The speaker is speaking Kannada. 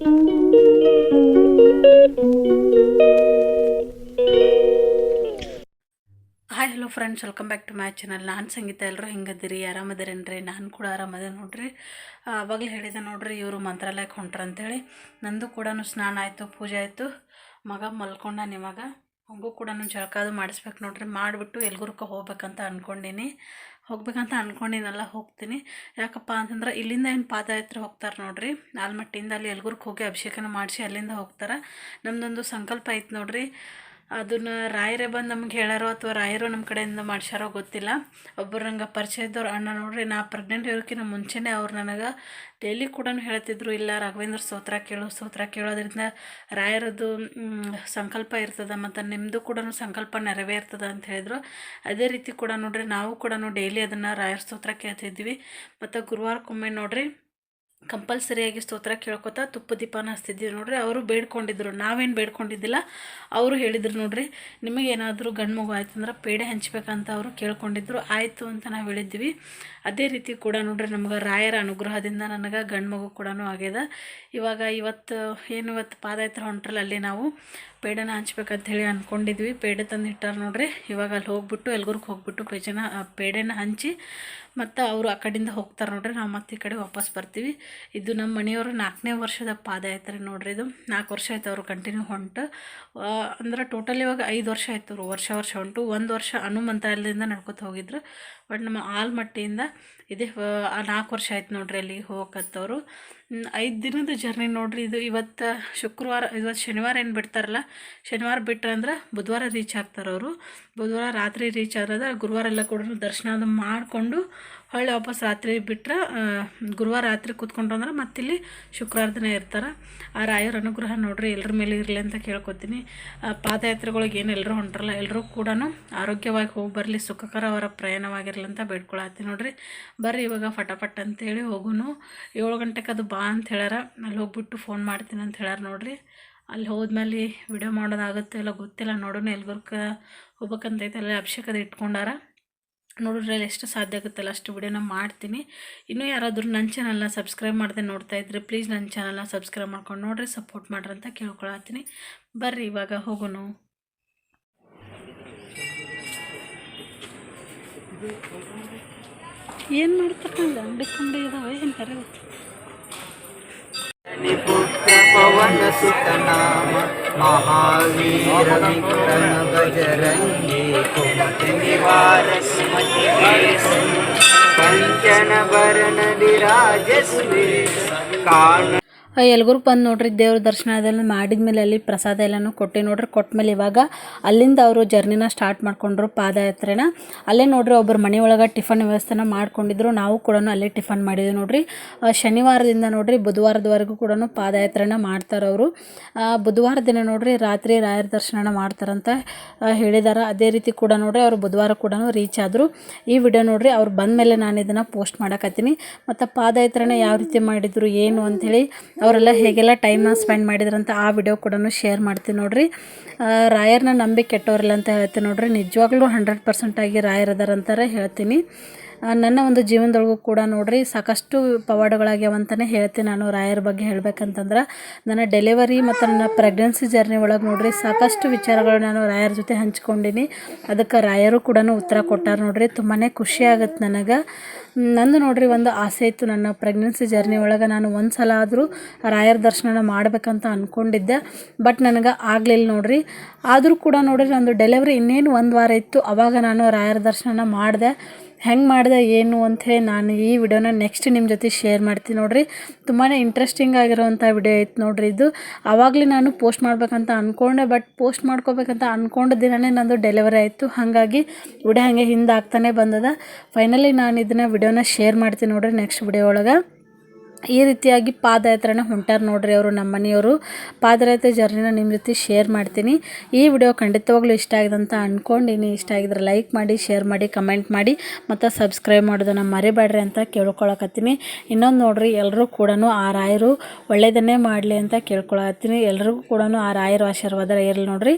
Hi hello friends welcome back to my channel ನಾನು ಸಂಗೀತ ಎಲ್ಲರೂ ಹೆಂಗದಿರಿ? ಆರಾಮದಿರೇನ್ರಿ? ನಾನು ಕೂಡ ಆರಾಮದ ನೋಡ್ರಿ. ಆವಾಗಲೇ ಹೇಳಿದೆ ನೋಡ್ರಿ, ಇವರು ಮಂತ್ರಾಲಯಕ್ಕೆ ಹೊಂಟ್ರ ಅಂತೇಳಿ. ನಂದು ಕೂಡ ಸ್ನಾನ ಆಯಿತು, ಪೂಜೆ ಆಯಿತು. ಮಗ ಮಲ್ಕೊಂಡ ನಿಮಗ. ಹಂಗೂ ಕೂಡ ಜಳಕ ಅದು ಮಾಡಿಸ್ಬೇಕು ನೋಡ್ರಿ. ಮಾಡಿಬಿಟ್ಟು ಎಲ್ಗುರ್ಕ ಹೋಗ್ಬೇಕಂತ ಅಂದ್ಕೊಂಡೀನಿ ಹೋಗ್ಬೇಕಂತ ಅಂದ್ಕೊಂಡಿನಲ್ಲ ಹೋಗ್ತೀನಿ. ಯಾಕಪ್ಪ ಅಂತಂದ್ರೆ ಇಲ್ಲಿಂದ ಏನು ಪಾದಯಾತ್ರೆ ಹೋಗ್ತಾರೆ ನೋಡ್ರಿ. ಆಲ್ಮಟ್ಟಿಯಿಂದ ಅಲ್ಲಿ ಎಲ್ಗುರ್ಗೆ ಹೋಗಿ ಅಭಿಷೇಕನ ಮಾಡಿಸಿ ಅಲ್ಲಿಂದ ಹೋಗ್ತಾರೆ. ನಮ್ಮದೊಂದು ಸಂಕಲ್ಪ ಐತೆ ನೋಡ್ರಿ. ಅದನ್ನ ರಾಯರೇ ಬಂದು ನಮ್ಗೆ ಹೇಳಾರೋ ಅಥವಾ ರಾಯರು ನಮ್ಮ ಕಡೆಯಿಂದ ಮಾಡ್ಸಾರೋ ಗೊತ್ತಿಲ್ಲ. ಒಬ್ಬರು ನಂಗೆ ಪರಿಚಯ ಇದ್ದವ್ರು ಅಣ್ಣ ನೋಡ್ರಿ, ನಾ ಪ್ರೆಗ್ನೆಂಟ್ ಇರೋಕ್ಕಿಂತ ಮುಂಚೆನೇ ಅವ್ರು ನನಗೆ ಡೈಲಿ ಕೂಡ ಹೇಳ್ತಿದ್ರು, ಇಲ್ಲ ರಾಘವೇಂದ್ರ ಸ್ತೋತ್ರ ಕೇಳು, ಸ್ತೋತ್ರ ಕೇಳೋದ್ರಿಂದ ರಾಯರದ್ದು ಸಂಕಲ್ಪ ಇರ್ತದೆ ಮತ್ತು ನಿಮ್ಮದು ಕೂಡ ಸಂಕಲ್ಪ ನೆರವೇರ್ತದೆ ಅಂತ ಹೇಳಿದ್ರು. ಅದೇ ರೀತಿ ಕೂಡ ನೋಡ್ರಿ, ನಾವು ಕೂಡ ಡೈಲಿ ಅದನ್ನು ರಾಯರ ಸ್ತೋತ್ರ ಕೇಳ್ತಿದ್ವಿ. ಮತ್ತು ಗುರುವಾರಕ್ಕೊಮ್ಮೆ ನೋಡ್ರಿ ಕಂಪಲ್ಸರಿಯಾಗಿ ಸ್ತೋತ್ರ ಕೇಳ್ಕೊತಾ ತುಪ್ಪ ದೀಪನ ಹಚ್ತಿದ್ದೀವಿ ನೋಡ್ರಿ. ಅವರು ಬೇಡ್ಕೊಂಡಿದ್ರು. ನಾವೇನು ಬೇಡ್ಕೊಂಡಿದ್ದಿಲ್ಲ. ಅವರು ಹೇಳಿದ್ರು ನೋಡ್ರಿ ನಿಮಗೇನಾದರೂ ಗಂಡು ಮಗು ಆಯ್ತು ಅಂದ್ರೆ ಪೇಡೆ ಹಂಚ್ಬೇಕಂತ ಅವರು ಕೇಳ್ಕೊಂಡಿದ್ರು. ಆಯಿತು ಅಂತ ನಾವು ಹೇಳಿದ್ವಿ ಅದೇ ರೀತಿ ಕೂಡ ನೋಡ್ರಿ, ನಮ್ಗೆ ರಾಯರ ಅನುಗ್ರಹದಿಂದ ನನಗೆ ಗಂಡು ಮಗು ಕೂಡ ಆಗ್ಯದ. ಇವಾಗ ಇವತ್ತು, ಏನು ಇವತ್ತು ಪಾದಯಾತ್ರೆ ಹೊಂಟ್ರಲ್ಲ ನಾವು ಪೇಡನ ಹಂಚ್ಬೇಕಂತ ಹೇಳಿ ಅಂದ್ಕೊಂಡಿದ್ವಿ ಪೇಡೆ ತಂದು ಇಟ್ಟಾರ ನೋಡ್ರಿ. ಇವಾಗ ಅಲ್ಲಿ ಹೋಗ್ಬಿಟ್ಟು ಎಲ್ಗುರ್ಗೆ ಹೋಗ್ಬಿಟ್ಟು ಪೇಜನ ಪೇಡೆನ ಹಂಚಿ ಮತ್ತು ಅವರು ಆ ಕಡೆಯಿಂದ ಹೋಗ್ತಾರೆ ನೋಡ್ರಿ. ನಾವು ಮತ್ತೆ ಈ ಕಡೆ ವಾಪಸ್ ಬರ್ತೀವಿ. ಇದು ನಮ್ಮ ಮನೆಯವರು ನಾಲ್ಕನೇ ವರ್ಷದ ಪಾದಯಾತ್ರೆ ನೋಡ್ರಿ ಇದು. ನಾಲ್ಕು ವರ್ಷ ಆಯ್ತು ಅವರು ಕಂಟಿನ್ಯೂ ಹೊಂಟು. ಅಂದ್ರೆ ಟೋಟಲ್ ಇವಾಗ ಐದು ವರ್ಷ ಆಯ್ತು ಅವರು ವರ್ಷ ವರ್ಷ ಹೊಂಟು. ಒಂದು ವರ್ಷ ಹನುಮಂತಾಲಯದಿಂದ ನಡ್ಕೊತ ಹೋಗಿದ್ರು. ಬಟ್ ನಮ್ಮ ಆಲ್ಮಟ್ಟಿಯಿಂದ ಇದೇ. ನಾಲ್ಕು ವರ್ಷ ಆಯ್ತು ನೋಡ್ರಿ ಅಲ್ಲಿಗೆ ಹೋಗಕತ್ತವರು. ಐದು ದಿನದ ಜರ್ನಿ ನೋಡ್ರಿ. ಇದು ಇವತ್ತು ಶುಕ್ರವಾರ, ಇವತ್ತು ಶನಿವಾರ ಏನು ಬಿಡ್ತಾರಲ್ಲ, ಶನಿವಾರ ಬಿಟ್ರೆ ಅಂದ್ರೆ ಬುಧವಾರ ರೀಚ್ ಆಗ್ತಾರೆ ಅವರು ಬುಧವಾರ ರಾತ್ರಿ ರೀಚ್ ಆದ್ರೆ ಗುರುವಾರ ಎಲ್ಲ ಕೂಡ ದರ್ಶನ ಅದು ಮಾಡಿಕೊಂಡು ಹೊಳ್ಳಿ ವಾಪಸ್ ರಾತ್ರಿ ಬಿಟ್ಟರೆ ಗುರುವಾರ ರಾತ್ರಿ ಕೂತ್ಕೊಂಡ್ರು ಅಂದ್ರೆ ಮತ್ತಿಲ್ಲಿ ಶುಕ್ರವಾರ ದಿನ ಇರ್ತಾರೆ. ಆ ರಾಯರ ಅನುಗ್ರಹ ನೋಡ್ರಿ ಎಲ್ಲರ ಮೇಲೆ ಇರಲಿ ಅಂತ ಕೇಳ್ಕೊತೀನಿ. ಪಾದಯಾತ್ರೆಗಳಿಗೆ ಏನು ಎಲ್ಲರೂ ಹೊಂಟ್ರಲ್ಲ ಎಲ್ಲರೂ ಕೂಡ ಆರೋಗ್ಯವಾಗಿ ಹೋಗಿ ಬರಲಿ, ಸುಖಕರ ಅವರ ಪ್ರಯಾಣವಾಗಿರಲಿ ಅಂತ ಬೇಡ್ಕೊಳತ್ತೀನಿ ನೋಡ್ರಿ. ಬರ್ರಿ ಇವಾಗ ಫಟಾಫಟ್ ಅಂತೇಳಿ ಹೋಗುನು. ಏಳು ಗಂಟೆಗೆ ಅದು ಬಾ ಅಂತ ಹೇಳ್ಯಾರ. ಅಲ್ಲಿ ಹೋಗ್ಬಿಟ್ಟು ಫೋನ್ ಮಾಡ್ತೀನಿ ಅಂತ ಹೇಳ್ಯಾರ ನೋಡ್ರಿ. ಅಲ್ಲಿ ಹೋದ್ಮೇಲೆ ವಿಡಿಯೋ ಮಾಡೋದಾಗುತ್ತೆ ಇಲ್ಲ ಗೊತ್ತಿಲ್ಲ ನೋಡೋಣ ಎಲ್ಗುರ್ಕ ಹೋಗ್ಬೇಕಂತೈತೆ ಅಲ್ಲಿ ಅಭಿಷೇಕದ ಇಟ್ಕೊಂಡಾರ. ನೋಡಿದ್ರೆ ಎಷ್ಟು ಸಾಧ್ಯ ಆಗುತ್ತಲ್ಲ ಅಷ್ಟು ವಿಡಿಯೋನ ಮಾಡ್ತೀನಿ. ಇನ್ನೂ ಯಾರಾದರೂ ನನ್ನ ಚಾನಲ್ನ ಸಬ್ಸ್ಕ್ರೈಬ್ ಮಾಡದೆ ನೋಡ್ತಾ ಇದ್ರೆ ಪ್ಲೀಸ್ ನನ್ನ ಚಾನಲ್ನ ಸಬ್ಸ್ಕ್ರೈಬ್ ಮಾಡ್ಕೊಂಡು ನೋಡ್ರಿ ಸಪೋರ್ಟ್ ಮಾಡ್ರಿ ಅಂತ ಕೇಳ್ಕೊಳತ್ತೀನಿ. ಬರ್ರಿ ಇವಾಗ ಹೋಗೋಣ. ಏನು ಮಾಡ್ತಕ್ಕಂಗ ಅಂಗಡಿ ಇದಾವೆ, ಏನು ಕರೆ ಮಹಾವೀರ ವಿಕ್ರಮ ಕುಮತೆ कञ्चन विराजस् कान ಎಲ್ಗುರ್ಗೆ ಬಂದು ನೋಡ್ರಿ, ದೇವ್ರ ದರ್ಶನ ಅದೆಲ್ಲ ಮಾಡಿದ್ಮೇಲೆ ಅಲ್ಲಿ ಪ್ರಸಾದ ಎಲ್ಲನೂ ಕೊಟ್ಟು ನೋಡ್ರಿ. ಕೊಟ್ಟಮೇಲೆ ಇವಾಗ ಅಲ್ಲಿಂದ ಅವರು ಜರ್ನಿನ ಸ್ಟಾರ್ಟ್ ಮಾಡಿಕೊಂಡ್ರು ಪಾದಯಾತ್ರೆನ. ಅಲ್ಲೇ ನೋಡ್ರಿ ಒಬ್ಬರು ಮನೆಯೊಳಗೆ ಟಿಫನ್ ವ್ಯವಸ್ಥೆನ ಮಾಡ್ಕೊಂಡಿದ್ರು. ನಾವು ಕೂಡ ಅಲ್ಲೇ ಟಿಫನ್ ಮಾಡಿದ್ವಿ ನೋಡ್ರಿ. ಶನಿವಾರದಿಂದ ನೋಡ್ರಿ, ಬುಧವಾರದವರೆಗೂ ಕೂಡ ಪಾದಯಾತ್ರೆನ ಮಾಡ್ತಾರೆ ಅವರು. ಬುಧವಾರ ದಿನ ನೋಡ್ರಿ, ರಾತ್ರಿ ರಾಯರ ದರ್ಶನನ ಮಾಡ್ತಾರಂತ ಹೇಳಿದ್ದಾರೆ ಹೇಳಿದಾರೆ. ಅದೇ ರೀತಿ ಕೂಡ ನೋಡ್ರಿ, ಅವರು ಬುಧವಾರ ಕೂಡ ರೀಚ್ ಆದರು. ಈ ವಿಡಿಯೋ ನೋಡ್ರಿ, ಅವ್ರು ಬಂದಮೇಲೆ ನಾನು ಇದನ್ನು ಪೋಸ್ಟ್ ಮಾಡಕತ್ತೀನಿ. ಮತ್ತು ಪಾದಯಾತ್ರೆನ ಯಾವ ರೀತಿ ಮಾಡಿದ್ರು, ಏನು ಅಂಥೇಳಿ ಅವರೆಲ್ಲ ಹೇಗೆಲ್ಲ ಟೈಮ್ನ ಸ್ಪೆಂಡ್ ಮಾಡಿದ್ರಂತ ಆ ವಿಡಿಯೋ ಕೂಡ ಶೇರ್ ಮಾಡ್ತೀನಿ ನೋಡಿರಿ. ರಾಯರ್ನ ನಂಬಿ ಕೆಟ್ಟವ್ರಲ್ಲ ಅಂತ ಹೇಳ್ತೀನಿ ನೋಡಿರಿ. ನಿಜವಾಗ್ಲೂ ಹಂಡ್ರೆಡ್ ಪರ್ಸೆಂಟಾಗಿ ರಾಯರ್ ಅದಾರಂತಾರೆ ಹೇಳ್ತೀನಿ. ನನ್ನ ಒಂದು ಜೀವನದೊಳಗೂ ಕೂಡ ನೋಡ್ರಿ, ಸಾಕಷ್ಟು ಪವಾಡಗಳಾಗ್ಯಾವ ಅಂತಲೇ ಹೇಳ್ತೀನಿ ನಾನು ರಾಯರ ಬಗ್ಗೆ ಹೇಳ್ಬೇಕಂತಂದ್ರೆ. ನನ್ನ ಡೆಲಿವರಿ ಮತ್ತು ನನ್ನ ಪ್ರೆಗ್ನೆನ್ಸಿ ಜರ್ನಿ ಒಳಗೆ ನೋಡ್ರಿ, ಸಾಕಷ್ಟು ವಿಚಾರಗಳು ನಾನು ರಾಯರ ಜೊತೆ ಹಂಚ್ಕೊಂಡಿನಿ. ಅದಕ್ಕೆ ರಾಯರು ಕೂಡ ಉತ್ತರ ಕೊಟ್ಟಾರ ನೋಡ್ರಿ ತುಂಬಾ ಖುಷಿ ಆಗುತ್ತೆ ನನಗೆ. ನಂದು ನೋಡ್ರಿ ಒಂದು ಆಸೆ ಇತ್ತು ನನ್ನ ಪ್ರೆಗ್ನೆನ್ಸಿ ಜರ್ನಿ ಒಳಗೆ ನಾನು ಒಂದು ಸಲ ಆದರೂ ರಾಯರ ದರ್ಶನ ಮಾಡಬೇಕಂತ ಅಂದ್ಕೊಂಡಿದ್ದೆ ಬಟ್ ನನಗೆ ಆಗಲಿಲ್ಲ ನೋಡ್ರಿ, ಆದರೂ ಕೂಡ ನೋಡ್ರಿ ನಂದು ಡೆಲಿವರಿ ಇನ್ನೇನು ಒಂದು ವಾರ ಇತ್ತು, ಅವಾಗ ನಾನು ರಾಯರ ದರ್ಶನ ಮಾಡಿದೆ. ಹೆಂಗೆ ಮಾಡಿದೆ, ಏನು ಅಂಥೇಳಿ ನಾನು ಈ ವಿಡಿಯೋನ ನೆಕ್ಸ್ಟ್ ನಿಮ್ಮ ಜೊತೆ ಶೇರ್ ಮಾಡ್ತೀನಿ ನೋಡಿರಿ. ತುಂಬಾ ಇಂಟ್ರೆಸ್ಟಿಂಗ್ ಆಗಿರೋವಂಥ ವಿಡಿಯೋ ಐತೆ ನೋಡಿರಿ ಇದು. ಆವಾಗಲೇ ನಾನು ಪೋಸ್ಟ್ ಮಾಡಬೇಕಂತ ಅಂದ್ಕೊಂಡೆ ಬಟ್ ಪೋಸ್ಟ್ ಮಾಡ್ಕೋಬೇಕಂತ ಅಂದ್ಕೊಂಡ ದಿನವೇ ನಂದು ಡೆಲಿವರಿ ಆಯಿತು. ಹಾಗಾಗಿ ವಿಡಿಯೋ ಹಾಗೆ ಹಿಂದೆ ಆಗ್ತಾನೆ ಬಂದದ. ಫೈನಲಿ ನಾನು ಇದನ್ನು ವಿಡಿಯೋನ ಶೇರ್ ಮಾಡ್ತೀನಿ ನೋಡಿರಿ ನೆಕ್ಸ್ಟ್ ವಿಡಿಯೋ ಒಳಗೆ. ಈ ರೀತಿಯಾಗಿ ಪಾದಯಾತ್ರೆನ ಹೊಂಟಾರ ನೋಡ್ರಿ ಅವರು ನಮ್ಮ ಮನೆಯವರು. ಪಾದಯಾತ್ರೆ ಜರ್ನಿನ ನಿಮ್ಮ ಜೊತೆ ಶೇರ್ ಮಾಡ್ತೀನಿ. ಈ ವಿಡಿಯೋ ಖಂಡಿತವಾಗ್ಲೂ ಇಷ್ಟ ಆಗಿದೆ ಅಂತ ಅಂದ್ಕೊಂಡಿನಿ ಇಷ್ಟ ಆಗಿದ್ರೆ ಲೈಕ್ ಮಾಡಿ ಶೇರ್ ಮಾಡಿ ಕಮೆಂಟ್ ಮಾಡಿ, ಮತ್ತು ಸಬ್ಸ್ಕ್ರೈಬ್ ಮಾಡೋದನ್ನು ಮರಿಬೇಡ್ರಿ ಅಂತ ಕೇಳ್ಕೊಳಕತ್ತೀನಿ. ಇನ್ನೊಂದು ನೋಡ್ರಿ ಎಲ್ಲರೂ ಕೂಡ ಆ ರಾಯರು ಒಳ್ಳೆಯದನ್ನೇ ಮಾಡಲಿ ಅಂತ ಕೇಳ್ಕೊಳತ್ತೀನಿ ಎಲ್ಲರಿಗೂ ಕೂಡ ಆ ರಾಯರು ಆಶೀರ್ವಾದ ಇರಲಿ ನೋಡ್ರಿ.